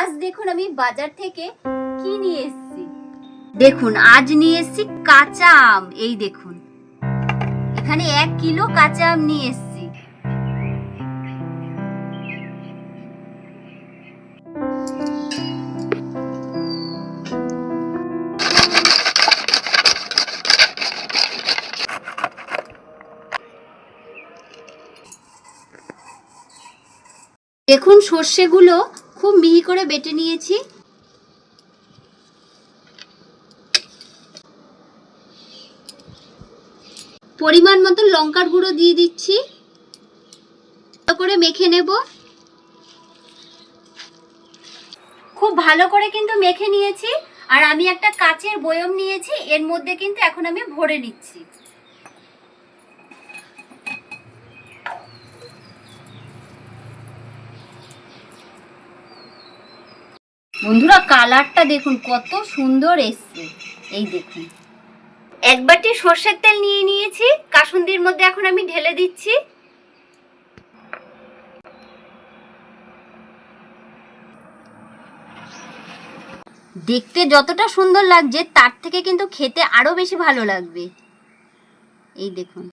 আজ দেখুন আমি বাজার থেকে কি নিয়ে এসেছি। দেখুন, আজ নিয়ে এসেছি কাঁচা আম, এই দেখুন। এখানে এক কিলো কাঁচা আম নিয়ে এসেছি। দেখুন, সর্ষেগুলো খুব মিহি করে বেটে নিয়েছি। পরিমাণ মতো লঙ্কার গুঁড়ো দিয়ে দিচ্ছি। করে মেখে নেব। খুব ভালো করে কিন্তু মেখে নিয়েছি। আর আমি একটা কাচের বয়ম নিয়েছি, এর মধ্যে কিন্তু এখন আমি ভরে নিচ্ছি। বন্ধুরা, কালারটা দেখুন, কত সুন্দর এসছে। এই দেখুন। এক বাটি সর্ষের তেল নিয়ে নিয়েছি, কাসুন্দির মধ্যে এখন আমি ঢেলে দিচ্ছি। দেখতে যতটা সুন্দর লাগছে, তার থেকে কিন্তু খেতে আরও বেশি ভালো লাগবে। এই দেখুন।